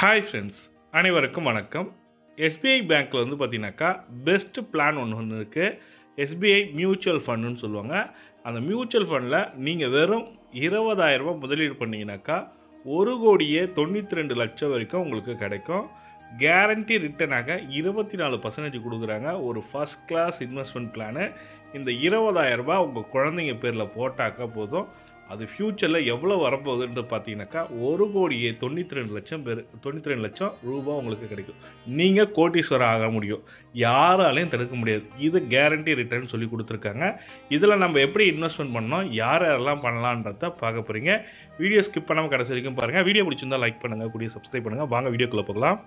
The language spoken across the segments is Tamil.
ஹாய் ஃப்ரெண்ட்ஸ் அனைவருக்கும் வணக்கம். எஸ்பிஐ பேங்க்கில் வந்து பார்த்தீங்கன்னாக்கா பெஸ்ட்டு பிளான் ஒன்று ஒன்று இருக்குது எஸ்பிஐ மியூச்சுவல் ஃபண்டுன்னு சொல்லுவாங்க. அந்த மியூச்சுவல் ஃபண்டில் நீங்கள் வெறும் இருபதாயிரரூபா முதலீடு பண்ணீங்கன்னாக்கா ஒரு கோடியே தொண்ணூற்றி ரெண்டு லட்சம் வரைக்கும் உங்களுக்கு கிடைக்கும். கேரண்டி ரிட்டனாக இருபத்தி நாலு பர்சன்டேஜ் கொடுக்குறாங்க. ஒரு ஃபஸ்ட் கிளாஸ் இன்வெஸ்ட்மெண்ட் பிளானு இந்த இருபதாயிரரூபா உங்கள் குழந்தைங்க பேரில் போட்டாக்கா போதும். அது ஃப்யூச்சரில் எவ்வளோ வரப்போகுதுன்னு பார்த்தீங்கன்னாக்கா ஒரு கோடியே தொண்ணூற்றி ரெண்டு லட்சம் பேர் தொண்ணூற்றி ரெண்டு லட்சம் ரூபா உங்களுக்கு கிடைக்கும். நீங்கள் கோட்டீஸ்வரர் ஆக முடியும். யாராலையும் தடுக்க முடியாது. இது கேரண்டி ரிட்டர்ன் சொல்லி கொடுத்துருக்காங்க. இதில் நம்ம எப்படி இன்வெஸ்ட்மெண்ட் பண்ணோம் யார் யாரெல்லாம் பண்ணலான்றத பார்க்க போகிறீங்க வீடியோ ஸ்கிப் பண்ணாமல் கடைசி வரைக்கும் பாருங்கள் வீடியோ பிடிச்சிருந்தால் லைக் பண்ணுங்கள் கூடிய சப்ஸ்கிரைப் பண்ணுங்கள் வாங்க வீடியோக்குள்ளே போகலாம்.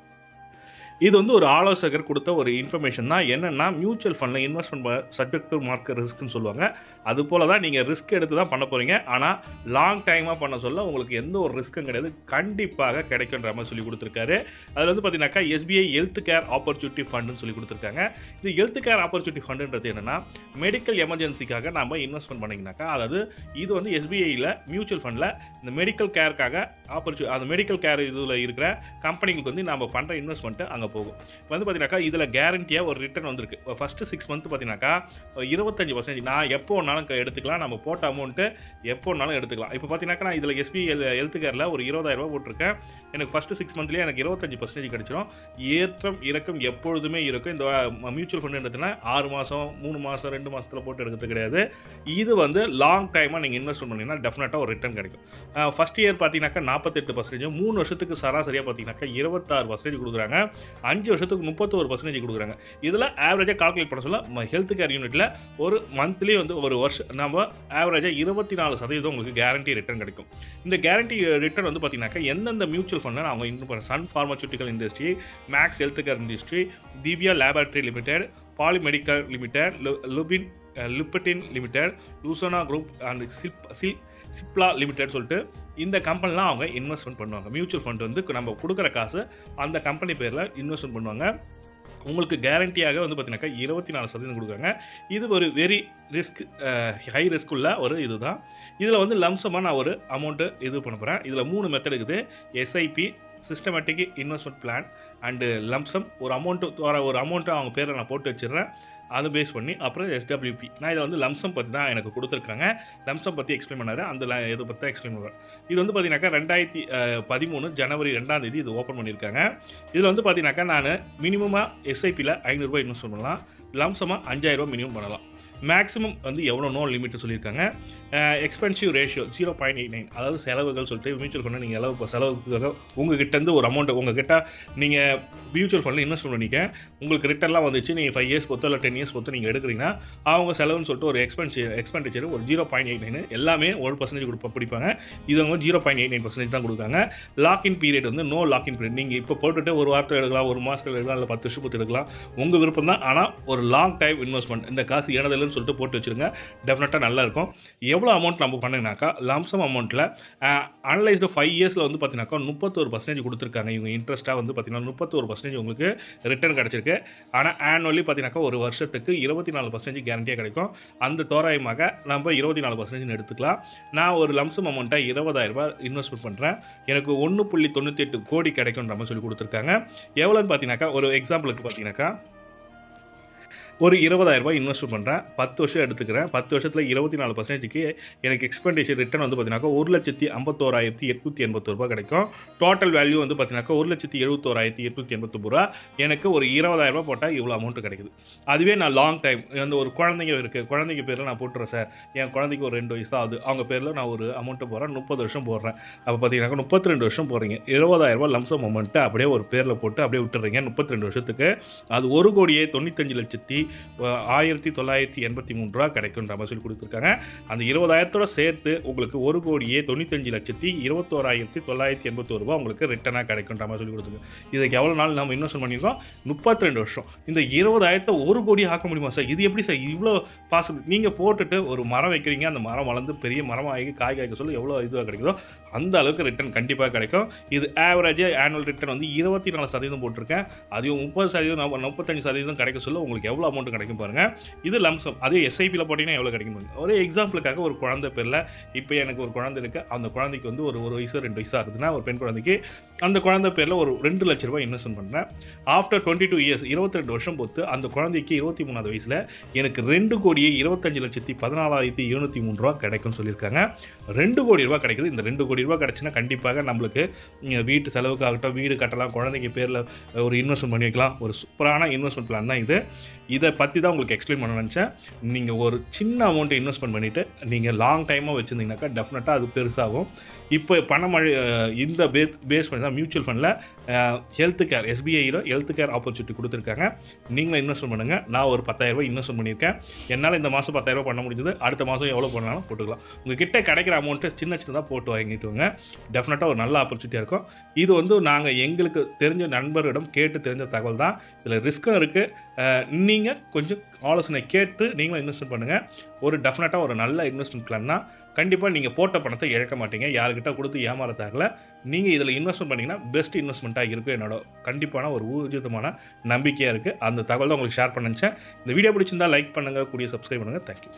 இது வந்து ஒரு ஆலோசகர் கொடுத்த ஒரு இன்ஃபர்மேஷன் தான். என்னென்னா மியூச்சுவல் ஃபண்டில் இன்வெஸ்ட்மெண்ட் சப்ஜெக்ட் டு மார்க்கெட் ரிஸ்க்னு சொல்லுவாங்க. அது போல தான் நீங்கள் ரிஸ்க் எடுத்து தான் பண்ண போகிறீங்க ஆனால் லாங் டைமாக பண்ண சொல்ல உங்களுக்கு எந்த ஒரு ரிஸ்க்கும் கிடையாது. கண்டிப்பாக கிடைக்குன்ற மாதிரி சொல்லி கொடுத்துருக்காரு. அதில் வந்து பார்த்தீங்கன்னாக்கா எஸ்பிஐ ஹெல்த் கேர் ஆப்பர்ச்சுனிட்டி ஃபண்டுன்னு சொல்லி கொடுத்துருக்காங்க. இது ஹெல்த் கேர் ஆப்பர்ச்சுனிட்டி ஃபண்டுன்றது என்னென்னா மெடிக்கல் எமர்ஜென்சிக்காக நம்ம இன்வெஸ்ட்மெண்ட் பண்ணிங்கனாக்கா அதாவது இது வந்து எஸ்பிஐயில் மியூச்சுவல் ஃபண்டில் இந்த மெடிக்கல் கேருக்காக ஆப்பர்ச்சு அந்த மெடிக்கல் கேர் இதில் இருக்கிற கம்பெனிகளுக்கு வந்து நம்ம பண்ணுற இன்வெஸ்ட்மெண்ட்டு அங்கே போகும். இப்போ வந்து பார்த்தீங்கன்னாக்கா இதில் கேரண்டியாக ஒரு ரிட்டர்ன் வந்திருக்கு. ஃபஸ்ட்டு சிக்ஸ் மந்த் பார்த்தீங்கன்னாக்கா இருபத்தஞ்சி பர்சன்டேஜ் நான் எப்போ வேணாலும் எடுத்துக்கலாம். நம்ம போட்ட அமௌண்ட்டு எப்போ வேணாலும் எடுத்துக்கலாம். இப்போ பார்த்தீங்கன்னாக்கா நான் இதில் எஸ்பி ஹெல்த் கேரில் ஒரு இருபதாயிரரூபா போட்டிருக்கேன். எனக்கு ஃபஸ்ட்டு சிக்ஸ் மந்த்லேயே எனக்கு இருபத்தஞ்சி பர்சன்டேஜ் கிடச்சிரும். ஏற்றம் இறக்கம் எப்பொழுதுமே இருக்கும். இந்த மியூச்சுவல் ஃபண்டுன்றதுனா ஆறு மாதம் மூணு மாதம் ரெண்டு மாதத்தில் போட்டு எடுக்கிறது கிடையாது. இது வந்து லாங் டைமாக நீங்கள் இன்வெஸ்ட் பண்ணீங்கன்னா டெஃபினட்டாக ஒரு ரிட்டர்ன் கிடைக்கும். ஃபஸ்ட் இயர் பார்த்தீங்கன்னாக்கா நாற்பத்தெட்டு பர்சன்டேஜ் மூணு வருஷத்துக்கு சராசரியாக பார்த்தீங்கன்னாக்கா இருபத்தாறு பர்சன்டேஜ் கொடுக்குறாங்க. அஞ்சு வருஷத்துக்கு முப்பத்தோரு பர்சன்டேஜ் கொடுக்குறாங்க. இதில் ஆவரேஜாக கால்குலேட் பண்ண சொல்ல ஹெல்த் கேர் யூனிட்டில் ஒரு மந்த்லி வந்து ஒரு வருஷம் நம்ம ஆவரேஜாக இருபத்தி நாலு சதவீதம் உங்களுக்கு கேரண்டி ரிட்டர்ன் கிடைக்கும். இந்த கேரண்டி ரிட்டர்ன் uh, வந்து பார்த்தீங்கன்னாக்கா எந்தெந்த மியூச்சுவல் ஃபண்டில் அவங்க இன்னும் பண்ணுற Sun pharmaceutical industry Max health care industry Divya laboratory limited polymedical limited Lupin லுப்பட்டின் limited லூசோனா குரூப் அண்ட் சிப் சில் சிப்லா லிமிடெட் சொல்லிட்டு இந்த கம்பெனிலாம் அவங்க இன்வெஸ்ட்மெண்ட் பண்ணுவாங்க. மியூச்சுவல் ஃபண்ட் வந்து நம்ம கொடுக்குற காசு அந்த கம்பெனி பேரில் இன்வெஸ்ட்மெண்ட் பண்ணுவாங்க. உங்களுக்கு கேரண்டியாக வந்து பார்த்தீங்கன்னாக்கா இருபத்தி நாலு சதவீதம் கொடுக்குறாங்க. இது ஒரு வெரி ரிஸ்க் ஹை ரிஸ்க் உள்ள ஒரு இதுதான். இதில் வந்து லம்சமாக நான் ஒரு அமௌண்ட்டு இது பண்ண போகிறேன் இதில் மூணு மெத்தட் இருக்குது. SIP systematic investment plan and lump sum ஒரு அமௌண்ட்டு வர ஒரு அமௌண்ட்டை அவங்க பேரில் நான் போட்டு வச்சிடுறேன். அதை பேஸ் பண்ணி அப்புறம் எஸ்டபிள்யூபி நான் இதில் வந்து லம்சம் பற்றி தான் எனக்கு கொடுத்துருக்காங்க. லம்சம் பற்றி எக்ஸ்பிளைன் பண்ணாரு. அந்த இதை பற்றி தான் எக்ஸ்பிளைன் பண்ணுவேன் இது வந்து பார்த்தீங்கன்னாக்கா ரெண்டாயிரத்தி பதிமூணு ஜனவரி ரெண்டாம் தேதி இது ஓப்பன் பண்ணியிருக்காங்க. இதில் வந்து பார்த்தீங்கன்னாக்கா நான் மினிமமாக எஸ்ஐபியில் ஐநூறுரூவா இன்வெஸ்ட் பண்ணலாம். லம்சமாக அஞ்சாயிரரூபா மினிமம் பண்ணலாம். மேக்ஸிமம் வந்து எவ்வளோ நோ லிமிட் சொல்லியிருக்காங்க expensive ratio zero point eight nine அதாவது செலவுகள் சொல்லிட்டு மியூச்சுவல் ஃபண்டை நீங்கள் எவ்வளோ செலவுக்காக உங்ககிட்டேருந்து ஒரு அமௌண்ட் உங்ககிட்ட நீங்கள் மியூச்சுவல் ஃபண்டில் இன்வெஸ்ட் பண்ணிக்க. உங்களுக்கு ரிட்டர்லாம் வந்துச்சு நீங்கள் ஃபைவ் இயர்ஸ் பொறுத்தோ இல்லை டென் இயர்ஸ் பொறுத்து நீங்கள் எடுக்கிறீங்கன்னா அவங்க செலவுன்னு சொல்லிட்டு ஒரு எக்ஸ்பென்சி எக்ஸ்பெண்டிச்சர் ஒரு ஜீரோ பாயிண்ட் எயிட் நைன் எல்லாமே ஒரு பர்சன்டேஜ் கொடுப்ப பிடிப்பாங்க. இது அவங்க zero point eight nine percentage தான் கொடுக்காங்க. லாக்இன் பீரியட் வந்து நோ லாக்இன் பீரியட் நீங்கள் இப்போ போட்டுட்டு ஒரு வாரத்தில் எடுக்கலாம் ஒரு மாதத்தில் எடுக்கலாம் இல்லை பத்து வருஷம் பொறுத்து எடுக்கலாம். உங்கள் விருப்பம் தான் ஆனால் ஒரு லாங் டைம் இன்வெஸ்ட்மெண்ட் இந்த காசு ஏனதில்லைன்னு சொல்லிட்டு போட்டு வச்சுருங்க. டெஃபினட்டாக நல்லா இருக்கும் எவ்வளோ அமௌண்ட் நம்ம பண்ணிங்கனாக்கா லம்சம் அமௌண்ட்டில் அனலைஸ்டு ஃபைவ் இயர்ஸில் வந்து பார்த்தீங்கன்னாக்கா முப்பத்தொரு பர்சன்டேஜ் கொடுத்துருக்காங்க. இவங்க இன்ட்ரெஸ்ட்டாக வந்து பார்த்தீங்கன்னா முப்பத்தொரு பர்சன்டேஜ் உங்களுக்கு ரிட்டர்ன் கிடச்சிருக்கு. ஆனால் ஆனுவலி பார்த்தீங்கன்னாக்கா ஒரு வருஷத்துக்கு இருபத்தி நாலு பர்சன்டேஜ் கேரண்டியாக கிடைக்கும். அந்த தோராயமாக நம்ம இருபத்தி நாலு பர்சன்டேஜ் எடுத்துக்கலாம். நான் ஒரு லம்சம் அமௌண்ட்டை இருபதாயிரம் ரூபாய் இன்வெஸ்ட்மெண்ட் பண்ணுறேன் எனக்கு ஒன்று புள்ளி தொண்ணூற்றி எட்டு கோடி கிடைக்குன்ற மாதிரி சொல்லி கொடுத்துருக்காங்க. எவ்வளோன்னு பார்த்தீங்கன்னாக்கா ஒரு எக்ஸாம்பிளுக்கு பார்த்தீங்கன்னாக்கா ஒரு இருபதாயிரம் ரூபாய் இன்வெஸ்ட் பண்ணுறேன் பத்து வருஷம் எடுத்துக்கிறேன். பத்து வருஷத்தில் இருபத்தி நாலு பர்சன்டேஜுக்கு எனக்கு எக்ஸ்பெண்டேஷன் ரிட்டர்ன் வந்து பார்த்தீங்கன்னாக்கா ஒரு லட்சத்தி ஐம்பத்தோராயிரத்தி எட்நூற்றி எண்பத்தொரு ரூபாய் கிடைக்கும். டோட்டல் வேல்யூ வந்து பார்த்தீங்கன்னாக்கா ஒரு லட்சத்தி எழுபத்தோராயிரத்தி எட்நூற்றி எண்பத்தொம்பது ரூபா. எனக்கு ஒரு இருபதாயிரம் ரூபாய் போட்டால் இவ்வளோ அமௌண்ட் கிடைக்குது. அதுவே நான் லாங் டைம் அந்த ஒரு குழந்தைங்க இருக்குது குழந்தைங்க பேரில் நான் போட்டுறேன் சார் என் குழந்தைக்கு ஒரு ரெண்டு வயசு தான் ஆகுது. அவங்க பேரில் நான் ஒரு அமௌண்ட்டு போடுறேன். முப்பது வருஷம் போடுறேன். அப்போ பார்த்தீங்கன்னா முப்பத்தி ரெண்டு வருஷம் போடுறீங்க இருபதாயிரம் ரூபாய் லம்சம் அமௌண்ட்டு அப்படியே ஒரு பேரில் போட்டு அப்படியே விட்டுறீங்க. முப்பத்தி ரெண்டு வருஷத்துக்கு. அது ஒரு கோடியே தொண்ணூத்தஞ்சு லட்சத்தி ஆயிரத்தி தொள்ளாயிரத்தி எண்பத்தி மூணு ரூபா கிடைக்குன்ற மாதிரி சொல்லி கொடுத்துருக்காங்க. அந்த இருபதாயிரத்தோட சேர்த்து உங்களுக்கு ஒரு கோடியே தொண்ணூத்தஞ்சு லட்சத்தி இருபத்தோராயிரத்தி தொள்ளாயிரத்தி எண்பத்தோரு ரூபா உங்களுக்கு ரிட்டனாக கிடைக்குன்ற மாதிரி சொல்லி கொடுத்துருக்காங்க. இதுக்கு எவ்வளோ நாள் நம்ம இன்வெஸ்ட் பண்ணியிருக்கோம்? முப்பத்தி ரெண்டு வருஷம். இந்த இருபதாயிரத்தை ஒரு கோடி ஆக்க முடியுமா சார்? இது எப்படி சார்? இவ்வளோ பாசிபிள் நீங்கள் போட்டுட்டு ஒரு மரம் வைக்கிறீங்க அந்த மரம் வளர்ந்து பெரிய மரமாகி காய் காய்க்க சொல்ல எவ்வளோ இதுவாக கிடைக்குதோ அந்த அளவுக்கு ரிட்டர்ன் கண்டிப்பாக கிடைக்கும். இது ஆவரேஜாக ஆனுவல் ரிட்டர்ன் வந்து இருபத்தி நாலு சதவீதம் போட்டிருக்கேன். அதையும் முப்பது சதவீதம் முப்பத்தஞ்சு சதவீதம் கிடைக்க சொல்ல உங்களுக்கு எவ்வளோ அமௌண்ட் கிடைக்கும் பாருங்கள் இது லம்சம் அதே எஸ்ஐபியில் போட்டிங்கன்னா எவ்வளோ கிடைக்கும் பாருங்க. ஒரே எக்ஸாம்பிளுக்காக ஒரு குழந்தை பேரில் இப்போ எனக்கு ஒரு குழந்தை இருக்குது அந்த குழந்தைக்கு வந்து ஒரு ஒரு வயசு ரெண்டு வயசு ஆகுதுன்னா ஒரு பெண் குழந்தைக்கு அந்த குழந்தை பேரில் ஒரு ரெண்டு லட்ச ரூபாய் இன்வெஸ்ட்மெண்ட் பண்ணுறேன் ஆஃப்டர் டுவெண்ட்டி டூ இயர்ஸ் இருபத்தி ரெண்டு வருஷம் பொறுத்து அந்த குழந்தைக்கு இருபத்தி மூணாவது வயசில் எனக்கு ரெண்டு கோடியே இருபத்தஞ்சு லட்சத்தி பதினாலாயிரத்தி எழுநூற்றி மூணு ரூபா கிடைக்கும்னு சொல்லியிருக்காங்க. ரெண்டு கோடி ரூபா கிடைக்குது. இந்த ரெண்டு கோடி ரூபா கிடைச்சுன்னா கண்டிப்பாக நம்மளுக்கு வீட்டு செலவுக்காகட்டும் வீடு கட்டலாம் குழந்தைங்க பேரில் ஒரு இன்வெஸ்ட்மெண்ட் பண்ணி வைக்கலாம். ஒரு சூப்பரான இன்வெஸ்ட்மெண்ட் பிளான் தான் இது இதை பற்றி தான் உங்களுக்கு எக்ஸ்பிளைன் பண்ண நினச்சேன். நீங்கள் ஒரு சின்ன அமௌண்ட்டை இன்வெஸ்ட்மெண்ட் பண்ணிவிட்டு நீங்கள் லாங் டைமாக வச்சுருந்தீங்கன்னாக்கா டெஃபினட்டாக அது பெருசாகும். இப்போ பணமழை இந்த பேஸ் பேஸ் பண்ணி தான் மியூச்சுவல் ஃபண்டில் ஹெல்த் கேர் எஸ்பிஐயில் ஹெல்த் கேர் ஆப்பர்ச்சுனிட்டி கொடுத்துருக்காங்க. நீங்களும் இன்வெஸ்ட்மெண்ட் பண்ணுங்கள் நான் ஒரு 10000 ரூபாய் இன்வெஸ்ட்மெண்ட் பண்ணியிருக்கேன். என்னால் இந்த மாதம் 10000 ரூபாய் பண்ண முடிஞ்சது. அடுத்த மாதம் எவ்வளோ பண்ணாலும் போட்டுக்கலாம். உங்கள் கிட்ட கிடைக்கிற அமௌண்ட்டு சின்ன சின்னதாக போட்டு வாங்கிட்டு வாங்க. டெஃபினட்டாக ஒரு நல்ல ஆப்பர்ச்சுனிட்டியாக இருக்கும். இது வந்து நாங்கள் எங்களுக்கு தெரிஞ்ச நண்பர்களிடம் கேட்டு தெரிஞ்ச தகவல் தான். இதில் ரிஸ்க்கும் இருக்குது நீங்கள் கொஞ்சம் ஆலோசனை கேட்டு நீங்களும் இன்வெஸ்ட்மெண்ட் பண்ணுங்கள் ஒரு டெஃபினட்டாக ஒரு நல்ல இன்வெஸ்ட்மெண்ட் பிளான் தான் கண்டிப்பாக நீங்கள் போட்ட பணத்தை இழக்க மாட்டீங்க. யாருக்கிட்ட கொடுத்து ஏமாற தேவையில்ல. நீங்கள் இதில் இன்வெஸ்ட்மெண்ட் பண்ணிங்கன்னா பெஸ்ட் இன்வெஸ்ட்மெண்ட்டாக இருக்கும் என்னோட கண்டிப்பான ஒரு ஊர்ஜிதமான நம்பிக்கையாக இருக்குது அந்த தகவல் தான் உங்களுக்கு ஷேர் பண்ணிச்சேன் இந்த வீடியோ பிடிச்சிருந்தா லைக் பண்ணுங்கள் கூடிய சப்ஸ்கிரைப் பண்ணுங்கள் தேங்க்யூ